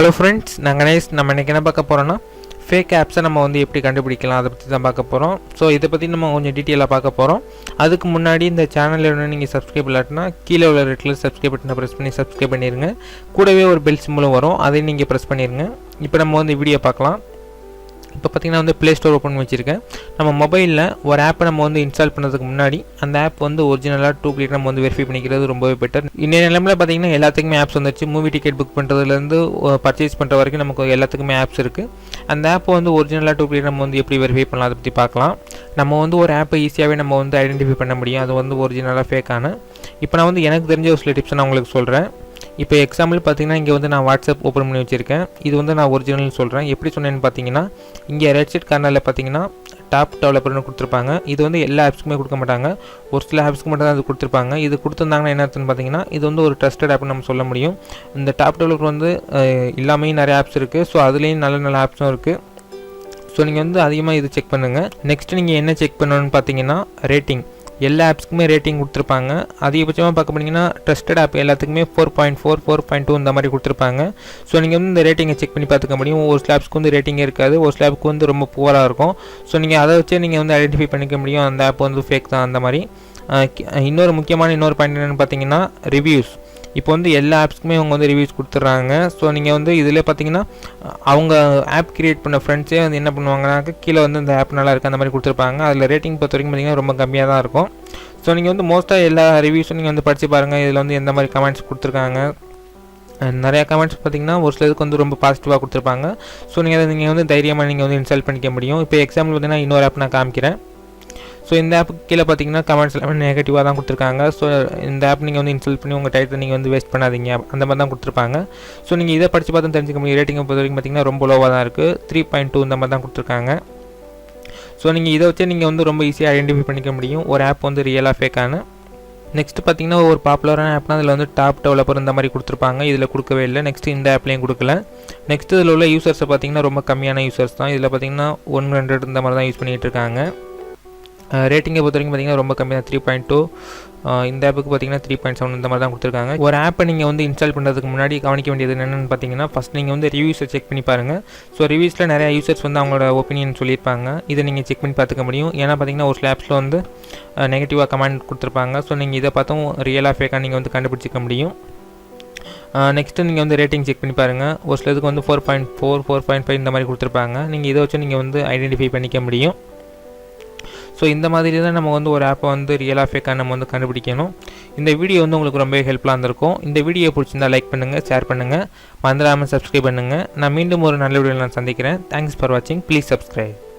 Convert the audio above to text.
Hello friends நாங்கள் கணேஷ். நம்ம இன்றைக்கி என்ன பார்க்க போகிறோன்னா ஃபேக் ஆப்ஸை நம்ம வந்து எப்படி கண்டுபிடிக்கலாம் அதை பற்றி தான் பார்க்க போகிறோம் ஸோ இதை பற்றி நம்ம கொஞ்சம் டீட்டெயிலாக பார்க்க போகிறோம் அதுக்கு முன்னாடி இந்த சேனலில் ஒன்று நீங்கள் சப்ஸ்கிரைப் இல்லாட்டினா கீழே உள்ள ரெட்டில் சப்ஸ்கிரைப் பட்டனை ப்ரெஸ் பண்ணி சப்ஸ்கிரைப் பண்ணிடுங்க கூடவே ஒரு பெல் சிம்பிளும் வரும். அதையும் நீங்கள் ப்ரெஸ் பண்ணிடுங்க இப்போ நம்ம வந்து வீடியோ பார்க்கலாம். இப்போ பார்த்திங்கன்னா வந்து ப்ளே ஸ்டோர் ஓப்பன் வச்சுருக்கேன். நம்ம மொபைலில் ஒரு ஆப்பை நம்ம வந்து இன்ஸ்டால் பண்ணுறதுக்கு முன்னாடி அந்த ஆப் வந்து ஒரிஜினலாக டூ கிளிக் நம்ம வந்து வெரிஃபை பண்ணிக்கிறது ரொம்பவே பெட்டர் இன்னைய நிலமையில் பார்த்தீங்கன்னா எல்லாத்துக்குமே ஆப்ஸ் வந்துச்சு மூவி டிக்கெட் புக் பண்ணுறதுலேருந்து பர்ச்சேஸ் பண்ணுற வரைக்கும் நமக்கு எல்லாத்துக்குமே ஆப்ஸ் இருக்குது அந்த ஆப்பை வந்து ஒரிஜினலாக டூ கிளிக் நம்ம வந்து எப்படி வெரிஃபை பண்ணலாம் அதை பற்றி பார்க்கலாம். நம்ம வந்து ஒரு ஆப்பை ஈஸியாகவே நம்ம வந்து ஐடென்டிஃபை பண்ண முடியும். அது வந்து ஒரிஜினலாக ஃபேக்கான இப்போ நான் வந்து எனக்கு தெரிஞ்ச ஒரு சில டிப்ஸ் நான் உங்களுக்கு சொல்கிறேன் இப்போ எக்ஸாம்பிள் பார்த்தீங்கன்னா இங்கே வந்து நான் வாட்ஸ்அப் ஓப்பன் பண்ணி வச்சுருக்கேன். இது வந்து நான் ஒரிஜினல் சொல்கிறேன் எப்படி சொன்னேன்னு பார்த்தீங்கன்னா இங்கே ரைட் சைட் கார்னரில் பார்த்தீங்கன்னா டாப் டெவலப்பர்னு கொடுத்துருப்பாங்க. இது வந்து எல்லா ஆப்ஸ்க்குமே கொடுக்க மாட்டாங்க. ஒரு சில ஆப்ஸ்க்கு மட்டும் தான் அது கொடுத்துருப்பாங்க. இது கொடுத்துருந்தாங்கன்னா என்ன அர்த்தம்னு பார்த்தீங்கன்னா இது வந்து ஒரு ட்ரஸ்டட் ஆப்னு நம்ம சொல்ல முடியும். இந்த டாப் டெவலப்பர் வந்து இல்லாமையும் நிறைய ஆப்ஸ் இருக்குது ஸோ அதுலேயும் நல்ல நல்ல ஆப்ஸும் இருக்குது ஸோ நீங்கள் வந்து அதிகமாக இது செக் பண்ணுங்கள் நெக்ஸ்ட் நீங்கள் என்ன செக் பண்ணணும்னு பார்த்தீங்கன்னா ரேட்டிங் எல்லா ஆப்ஸ்க்குமே ரேட்டிங் கொடுத்துருப்பாங்க. அதிகபட்சமாக பார்க்க போனீங்கன்னா ட்ரஸ்டட் ஆப் எல்லாத்துக்குமே four point four four point two இந்த மாதிரி கொடுத்துருப்பாங்க. ஸோ நீங்கள் வந்து இந்த ரேட்டிங்கை செக் பண்ணி பார்த்துக்க முடியும். ஒரு சில ஆப்ஸ்க்கு வந்து ரேட்டிங்கே இருக்காது. ஒரு சில வந்து ரொம்ப புவராக இருக்கும். ஸோ நீங்கள் அதை வச்சே நீங்கள் வந்து ஐடென்டிஃபை பண்ணிக்க முடியும். அந்த ஆப் வந்து ஃபேக் தான் அந்த மாதிரி. இன்னொரு முக்கியமான இன்னொரு பாயிண்ட் என்னென்னு பார்த்தீங்கன்னா ரிவ்யூஸ் இப்போ வந்து எல்லா ஆப்ஸ்க்குமே அவங்க வந்து ரிவ்யூஸ் கொடுத்துட்றாங்க. ஸோ நீங்கள் வந்து இதில் பார்த்தீங்கன்னா அவங்க ஆப் கிரியேட் பண்ண ஃப்ரெண்ட்ஸே வந்து என்ன பண்ணுவாங்கனாக்க கீழே வந்து இந்த ஆப் நல்லா இருக்குது அந்த மாதிரி கொடுத்துருப்பாங்க. அதில் ரேட்டிங் பொறுத்த வரைக்கும் பார்த்தீங்கன்னா ரொம்ப கம்மியாக தான் இருக்கும். ஸோ நீங்கள் வந்து மோஸ்ட்டாக எல்லா ரிவ்யூஸும் நீங்கள் வந்து படித்து பாருங்கள் இதில் வந்து எந்த மாதிரி கமெண்ட்ஸ் கொடுத்துருக்காங்க. நிறையா கமெண்ட்ஸ் பார்த்தீங்கன்னா ஒரு சிலருக்கு வந்து ரொம்ப பாசிட்டிவாக கொடுத்துருப்பாங்க. ஸோ நீங்கள் அதை நீங்கள் வந்து தைரியமாக நீங்கள் வந்து இன்ஸ்டால் பண்ணிக்க முடியும். இப்போ எக்ஸாம்பிள் பார்த்தீங்கன்னா இன்னொரு ஆப் நான் காமிக்கிறேன். ஸோ இந்த ஆப்புக்கு கீழே பார்த்தீங்கன்னா கமெண்ட்ஸ் எல்லாமே நெகட்டிவாக தான் கொடுத்துருக்காங்க. ஸோ இந்த ஆப் நீங்கள் வந்து இன்ஸ்டால் பண்ணி உங்கள் டைத்தை நீங்கள் வந்து வேஸ்ட் பண்ணாதீங்க. அந்த மாதிரி தான் கொடுத்துருப்பாங்க. ஸோ நீங்கள் இதை படித்து பார்த்து தெரிஞ்சுக்க முடியும். ரேட்டிங்கை பொறுத்த வரைக்கும் பார்த்தீங்கன்னா ரொம்ப லோவாக தான் இருக்குது த்ரீ பாயிண்ட் டூ இந்த மாதிரி தான் கொடுத்துருக்காங்க. ஸோ நீங்கள் இதை வச்சு நீங்கள் வந்து ரொம்ப ஈஸியாக ஐடென்டிஃபை பண்ணிக்க முடியும். ஒரு ஆப் வந்து ரியலாக ஃபேக்கான நெக்ஸ்ட் பார்த்தீங்கன்னா ஒரு பாப்புலரான ஆப்னா அதில் வந்து டாப் டெவலப்பர் இந்த மாதிரி கொடுத்துருப்பாங்க. இதில் கொடுக்கவே இல்லை. நெக்ஸ்ட் இந்த ஆப்லேயும் கொடுக்கல. நெக்ஸ்ட் இதில் உள்ள யூசர்ஸை பார்த்தீங்கன்னா ரொம்ப கம்மியான யூசர்ஸ் தான். இதில் பார்த்தீங்கன்னா ஒன் ஹண்ட்ரட் இந்த மாதிரி தான் யூஸ் பண்ணிகிட்டு இருக்காங்க. ரேட்டிங்கை பொறுத்த வரைக்கும் பார்த்தீங்கன்னா ரொம்ப கம்மியாக த்ரீ பாயிண்ட் டூ இந்த ஆப்புக்கு பார்த்தீங்கன்னா த்ரீ பாயிண்ட் செவன் இந்த மாதிரி தான் கொடுத்துருக்காங்க. ஒரு ஆப்பை நீங்கள் வந்து இன்ஸ்டால் பண்ணுறதுக்கு முன்னாடி கவனிக்க வேண்டியது என்னென்னு பார்த்தீங்கன்னா ஃபஸ்ட் நீங்கள் வந்து ரிவ்யூஸை செக் பண்ணி பாருங்கள் ஸோ ரிவ்யூஸில் நிறையா யூசர்ஸ் வந்து அவங்களோட ஒப்பீனியன் சொல்லியிருப்பாங்க. இதை நீங்கள் செக் பண்ணி பார்த்துக்க முடியும். ஏன்னா பார்த்தீங்கன்னா ஒரு சில ஆப்ஸில் வந்து நெகட்டிவாக கமெண்ட் கொடுத்துருப்பாங்க. ஸோ நீங்கள் இதை பார்த்தும் ரியலாக ஃபேக்காக நீங்கள் வந்து கண்டுபிடிச்சிக்க முடியும். நெக்ஸ்ட்டு நீங்கள் வந்து ரேட்டிங் செக் பண்ணி பாருங்கள் ஒரு சிலதுக்கு வந்து four point four four point five இந்த மாதிரி கொடுத்துருப்பாங்க. நீங்கள் இதை வச்சு நீங்கள் வந்து ஐடென்டிஃபை பண்ணிக்க முடியும். ஸோ இந்த மாதிரி தான் நம்ம வந்து ஒரு ஆப்பை வந்து ரியலாக ஃபேக்காக நம்ம வந்து கண்டுபிடிக்கணும். இந்த வீடியோ வந்து உங்களுக்கு ரொம்பவே ஹெல்ப்ஃபுல்லாக இருந்திருக்கும். இந்த வீடியோ பிடிச்சிருந்தா லைக் பண்ணுங்கள் ஷேர் பண்ணுங்கள் மறந்துடாமல் சப்ஸ்கிரைப் பண்ணுங்கள் நான் மீண்டும் ஒரு நல்ல வீடியோவில் நான் சந்திக்கிறேன். தேங்க்ஸ் ஃபார் வாட்சிங் ப்ளீஸ் சப்ஸ்கிரைப்